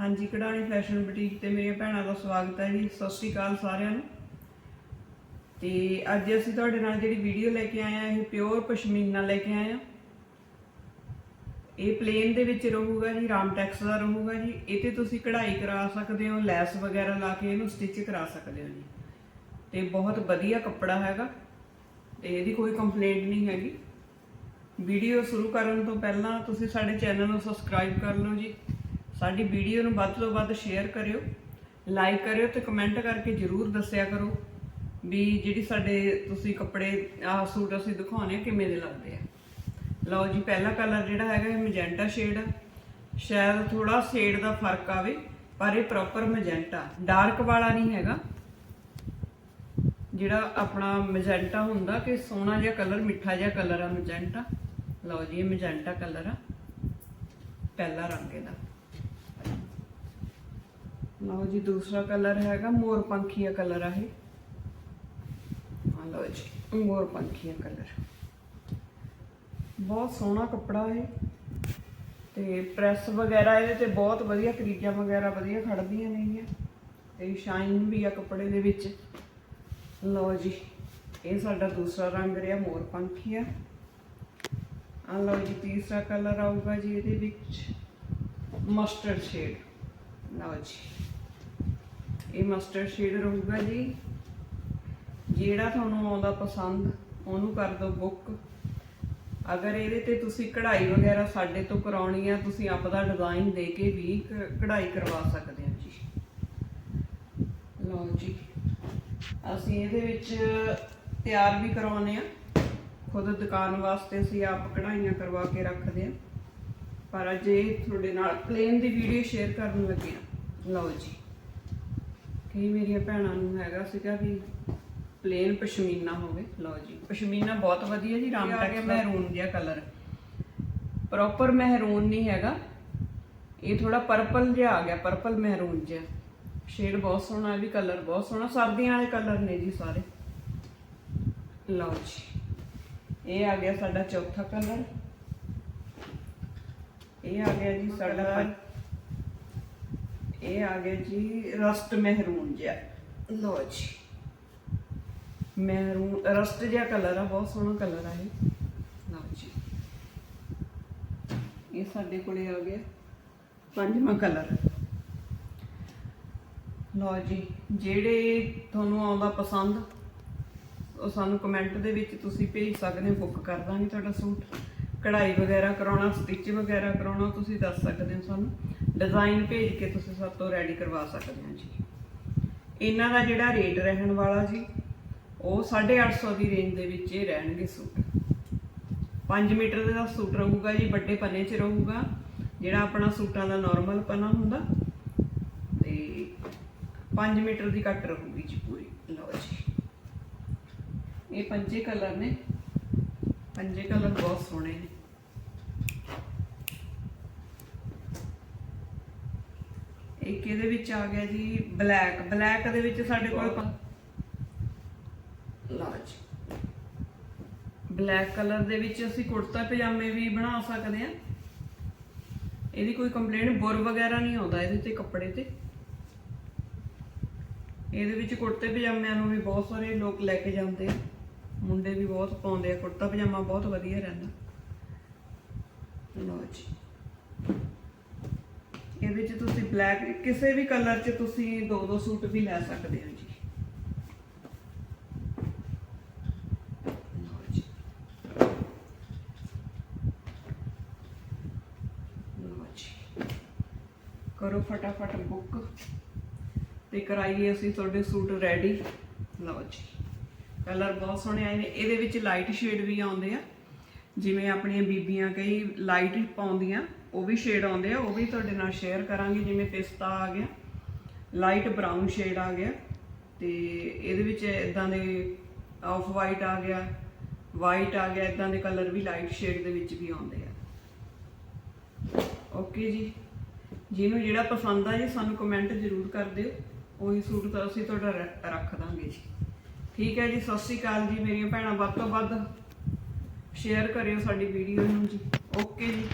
ਹਾਂਜੀ, ਕਢਾਣੀ fashion boutique ਤੇ ਮੇਰੀਆਂ ਭੈਣਾਂ ਦਾ ਸਵਾਗਤ ਹੈ ਜੀ। ਸਤਿ ਸ਼੍ਰੀ ਅਕਾਲ ਸਾਰਿਆਂ ਨੂੰ। ਤੇ ਅੱਜ ਅਸੀਂ ਤੁਹਾਡੇ ਨਾਲ ਜਿਹੜੀ ਵੀਡੀਓ ਲੈ ਕੇ ਆਏ ਆ ਇਹ ਪਿਓਰ ਪਸ਼ਮੀਨਾ ਲੈ ਕੇ ਆਏ ਆ ਇਹ ਪਲੇਨ ਦੇ ਵਿੱਚ ਰਹੂਗਾ ਜੀ, ਰਾਮ ਟੈਕਸ ਦਾ ਰਹੂਗਾ ਜੀ। ਇਹ ਤੇ ਤੁਸੀਂ ਕਢਾਈ ਕਰਾ ਸਕਦੇ ਹੋ, ਲੈਸ ਵਗੈਰਾ ਲਾ ਕੇ ਇਹਨੂੰ ਸਟਿਚ ਕਰਾ ਸਕਦੇ ਹੋ ਜੀ। ਤੇ ਬਹੁਤ ਵਧੀਆ ਕੱਪੜਾ ਹੈਗਾ। ਤੇ ਇਹਦੀ ਕੋਈ ਕੰਪਲੇਂਟ ਨਹੀਂ ਹੈਗੀ। ਵੀਡੀਓ ਸ਼ੁਰੂ ਕਰਨ ਤੋਂ ਪਹਿਲਾਂ ਤੁਸੀਂ ਸਾਡੇ ਚੈਨਲ ਨੂੰ ਸਬਸਕ੍ਰਾਈਬ ਕਰ ਲਓ ਜੀ। ਸਾਡੀ ਵੀਡੀਓ ਨੂੰ ਵੱਧ ਤੋਂ ਵੱਧ ਸ਼ੇਅਰ ਕਰਿਓ ਲਾਈਕ ਕਰਿਓ ਤੇ ਕਮੈਂਟ ਕਰਕੇ ਜਰੂਰ ਦੱਸਿਆ ਕਰੋ ਵੀ ਜਿਹੜੀ ਸਾਡੇ ਤੁਸੀਂ ਕੱਪੜੇ, ਆਹ ਸੂਟ ਅਸੀਂ ਦਿਖਾਉਣੇ ਆ ਕਿਵੇਂ ਦੇ ਲੱਗਦੇ ਆ। ਲਓ ਜੀ, ਪਹਿਲਾ ਕਲਰ ਜਿਹੜਾ ਹੈਗਾ ਇਹ ਮੈਜੈਂਟਾ ਸ਼ੇਡ ਆ। ਸ਼ਾਇਦ ਥੋੜਾ ਸ਼ੇਡ ਦਾ ਫ਼ਰਕ ਆਵੇ, ਪਰ ਇਹ ਪ੍ਰੋਪਰ ਮੈਜੈਂਟਾ ਡਾਰਕ ਵਾਲਾ ਨਹੀਂ ਹੈਗਾ। ਜਿਹੜਾ ਆਪਣਾ ਮੈਜੈਂਟਾ ਹੁੰਦਾ ਕਿ ਸੋਹਣਾ ਜਿਹਾ ਕਲਰ ਮਿੱਠਾ ਜਿਹਾ ਕਲਰ ਆ ਮੈਜੈਂਟਾ ਲਓ ਜੀ, ਇਹ ਮੈਜੈਂਟਾ ਕਲਰ ਆ। ਪਹਿਲਾ ਰੰਗ ਇਹਦਾ। ਲਓ ਜੀ, ਦੂਸਰਾ ਕਲਰ ਹੈਗਾ ਮੋਰ ਪੰਖੀਆ ਕਲਰ ਆ ਇਹ। ਆ ਲਓ ਜੀ, ਮੋਰ ਪੰਖੀਆ ਕਲਰ। ਬਹੁਤ ਸੋਹਣਾ ਕੱਪੜਾ ਇਹ। ਤੇ ਪ੍ਰੈਸ ਵਗੈਰਾ ਇਹਦੇ ਤੇ ਬਹੁਤ ਵਧੀਆ ਕਰੀਜਾਂ ਵਗੈਰਾ ਵਧੀਆ ਖੜਦੀਆਂ ਨੇਗੀਆਂ ਤੇ ਸ਼ਾਈਨ ਵੀ ਆ ਕੱਪੜੇ ਦੇ ਵਿੱਚ। ਲਓ ਜੀ, ਇਹ ਸਾਡਾ ਦੂਸਰਾ ਰੰਗ ਰਿਹਾ ਮੋਰ ਪੰਖੀਆ। ਆ ਲਓ ਜੀ, ਤੀਸਰਾ ਕਲਰ ਆਊਗਾ ਜੀ ਇਹਦੇ ਵਿੱਚ। Mustard shade. ਲਓ ਜੀ। ਇਹ ਮਸਟਰਡ ਸ਼ੇਡ ਰਹੂਗਾ ਜੀ। ਜਿਹੜਾ ਤੁਹਾਨੂੰ ਆਉਂਦਾ ਪਸੰਦ, ਉਹਨੂੰ ਕਰ ਦਿਓ ਬੁੱਕ ਅਗਰ ਇਹਦੇ ਤੇ ਤੁਸੀਂ ਕਢਾਈ ਵਗੈਰਾ ਸਾਡੇ ਤੋਂ ਕਰਾਉਣੀ ਆ, ਤੁਸੀਂ ਆਪਦਾ ਡਿਜ਼ਾਈਨ ਦੇ ਕੇ ਵੀ ਕਢਾਈ ਕਰਵਾ ਸਕਦੇ ਹੋ ਜੀ। ਲਓ ਜੀ। ਅਸੀਂ ਇਹਦੇ ਵਿੱਚ ਤਿਆਰ ਵੀ ਕਰਾਉਨੇ ਆ। ਖੁਦ ਦੁਕਾਨ ਵਾਸਤੇ ਅਸੀਂ ਆਪ ਕਢਾਈਆਂ ਕਰਵਾ ਕੇ ਰੱਖਦੇ ਆ। ਪਰ ਅੱਜ ਇਹ ਤੁਹਾਡੇ ਨਾਲ ਪਲੇਨ ਦੀ ਵੀਡੀਓ ਸ਼ੇਅਰ ਕਰਨ ਲੱਗੇ ਆ। ਲਓ ਜੀ। ਕਈ ਮੇਰੀਆਂ ਭੈਣਾਂ ਨੂੰ ਹੈਗਾ ਸੀਗਾ ਵੀ ਪਲੇਨ ਪਸ਼ਮੀਨਾ ਹੋਵੇ। ਲਓ ਜੀ ਪਸ਼ਮੀਨਾ ਬਹੁਤ ਵਧੀਆ ਜੀ ਰਾਮ ਟੈਕਸ ਮਹਿਰੂਨ ਜਿਹਾ ਕਲਰ ਪ੍ਰੋਪਰ ਮਹਿਰੂਨ ਨਹੀਂ ਹੈਗਾ। ਇਹ ਥੋੜਾ ਪਰਪਲ ਜਿਹਾ ਆ ਗਿਆ ਪਰਪਲ ਮਹਿਰੂਨ ਜਿਹਾ। ਸ਼ੇਡ ਬਹੁਤ ਸੋਹਣਾ ਹੈ ਵੀ ਕਲਰ ਬਹੁਤ ਸੋਹਣਾ। ਸਰਦੀਆਂ ਵਾਲੇ ਕਲਰ ਨੇ ਜੀ ਸਾਰੇ। ਲਓ ਜੀ ਇਹ ਆ ਗਿਆ ਸਾਡਾ ਚੌਥਾ ਕਲਰ ਇਹ ਆ ਗਿਆ ਜੀ ਸਾਡਾ ਇਹ ਆ ਗਿਆ ਜੀ ਰਸਟ ਮਹਿਰੂਨ ਜਿਹਾ। ਲਓ ਜੀ। ਮਹਿਰੂਨ ਰਸਟ ਜਿਹਾ ਕਲਰ ਆ ਬਹੁਤ ਸੋਹਣਾ ਕਲਰ ਆ ਇਹ। ਲਓ ਜੀ। ਇਹ ਸਾਡੇ ਕੋਲੇ ਆ ਗਿਆ। ਪੰਜਵਾਂ ਕਲਰ। ਲਓ ਜੀ ਜਿਹੜੇ ਤੁਹਾਨੂੰ ਆਉਂਦਾ ਪਸੰਦ ਉਹ ਸਾਨੂੰ ਕਮੈਂਟ ਦੇ ਵਿੱਚ ਤੁਸੀਂ ਭੇਜ ਸਕਦੇ ਹੋ ਬੁੱਕ ਕਰ ਦਾਂਗੇ ਤੁਹਾਡਾ ਸੂਟ। ਕਢਾਈ ਵਗੈਰਾ ਕਰਾਉਣਾ ਸਟਿਚ ਵਗੈਰਾ ਕਰਾਉਣਾ, ਤੁਸੀਂ ਦੱਸ ਸਕਦੇ ਹੋ ਸਾਨੂੰ। ਡਿਜ਼ਾਈਨ ਭੇਜ ਕੇ ਤੁਸੀਂ ਸਾਡੇ ਤੋਂ ਰੈਡੀ ਕਰਵਾ ਸਕਦੇ ਹੋ ਜੀ। ਇਹਨਾਂ ਦਾ ਜਿਹੜਾ ਰੇਟ ਰਹਿਣ ਵਾਲਾ ਜੀ, ਉਹ 850 ਦੀ ਰੇਂਜ ਦੇ ਵਿੱਚ ਇਹ ਰਹਿਣਗੇ ਸੂਟ। 5 ਮੀਟਰ ਦਾ ਸੂਟ ਰਹੂਗਾ ਜੀ, ਵੱਡੇ ਪੰਨੇ 'ਚ ਰਹੂਗਾ, ਜਿਹੜਾ ਆਪਣਾ ਸੂਟਾਂ ਦਾ ਨਾਰਮਲ ਪੰਨਾ ਹੁੰਦਾ। ਤੇ 5 ਮੀਟਰ ਦੀ ਕੱਟ ਰਹੂਗੀ ਜੀ ਪੂਰੀ। ਲਓ ਜੀ। ਇਹ ਪੰਜੇ ਕਲਰ ਨੇ। ਪੰਜੇ ਕਲਰ ਬਹੁਤ ਸੋਹਣੇ ਨੇ। ਇੱਕ ਇਹਦੇ ਵਿੱਚ ਆ ਗਿਆ ਜੀ ਬਲੈਕ। ਬਲੈਕ ਦੇ ਵਿੱਚ ਸਾਡੇ ਕੋਲ ਪ- ਲਓ ਜੀ ਬਲੈਕ ਕਲਰ ਦੇ ਵਿੱਚ ਅਸੀਂ ਕੁੜਤਾ ਪਜਾਮੇ ਵੀ ਬਣਾ ਸਕਦੇ ਆ ਇਹਦੀ ਕੋਈ ਕੰਪਲੇਂਟ ਬੁਰ ਵਗੈਰਾ ਨਹੀਂ ਆਉਂਦਾ ਇਹਦੇ ਤੇ ਕੱਪੜੇ ਤੇ। ਇਹਦੇ ਵਿੱਚ ਕੁੜਤੇ ਪਜਾਮਿਆਂ ਨੂੰ ਵੀ ਬਹੁਤ ਸਾਰੇ ਲੋਕ ਲੈ ਕੇ ਜਾਂਦੇ ਆ। ਮੁੰਡੇ ਵੀ ਬਹੁਤ ਪਾਉਂਦੇ ਆ। ਕੁੜਤਾ ਪਜਾਮਾ ਬਹੁਤ ਵਧੀਆ ਰਹਿੰਦਾ। ਲਓ ਜੀ ਬਲੈਕ ਕਿਸੇ ਵੀ ਕਲਰ 'ਚ ਤੁਸੀਂ ਦੋ ਦੋ ਸੂਟ ਵੀ ਲੈ ਸਕਦੇ ਹੋ ਜੀ। ਜੀ। ਕਰੋ ਫਟਾਫਟ ਬੁੱਕ ਤੇ ਕਰਾਈਏ ਅਸੀਂ ਤੁਹਾਡੇ ਸੂਟ ਰੈਡੀ। ਲਓ ਜੀ। ਕਲਰ ਬਹੁਤ ਸੋਹਣੇ ਆਏ ਨੇ। ਇਹਦੇ ਵਿੱਚ ਲਾਈਟ ਸ਼ੇਡ ਵੀ ਆਉਂਦੇ ਆ। ਜਿਵੇਂ ਆਪਣੀਆਂ ਬੀਬੀਆਂ ਕਈ ਲਾਈਟ ਪਾਉਂਦੀਆਂ। ਉਹ ਵੀ ਸ਼ੇਡ ਆਉਂਦੇ ਆ, ਉਹ ਵੀ ਤੁਹਾਡੇ ਨਾਲ ਸ਼ੇਅਰ ਕਰਾਂਗੇ, ਜਿਵੇਂ ਪਿਸਤਾ ਆ ਗਿਆ ਲਾਈਟ ਬਰਾਊਨ ਸ਼ੇਡ ਆ ਗਿਆ, ਤੇ ਇਹਦੇ ਵਿੱਚ ਇਦਾਂ ਦੇ ਆਫ ਵਾਈਟ ਆ ਗਿਆ ਵਾਈਟ ਆ ਗਿਆ ਇਦਾਂ ਦੇ ਕਲਰ ਵੀ ਲਾਈਟ ਸ਼ੇਡ ਦੇ ਵਿੱਚ ਵੀ ਆਉਂਦੇ ਆ। ਓਕੇ ਜੀ। ਜਿਹਨੂੰ ਜਿਹੜਾ ਪਸੰਦ ਆ ਜੀ, ਸਾਨੂੰ ਕਮੈਂਟ ਜ਼ਰੂਰ ਕਰ ਦਿਓ। ਉਹੀ ਸੂਟ ਤਾਂ ਅਸੀਂ ਤੁਹਾਡਾ ਰ- ਰੱਖ ਦਾਂਗੇ ਜੀ। ਠੀਕ ਹੈ ਜੀ, ਸਤਿ ਸ਼੍ਰੀ ਅਕਾਲ ਜੀ ਮੇਰੀਆਂ ਭੈਣਾਂ। ਵੱਧ ਤੋਂ ਵੱਧ ਸ਼ੇਅਰ ਕਰਿਓ ਸਾਡੀ ਵੀਡੀਓ ਨੂੰ ਜੀ। ਓਕੇ ਜੀ।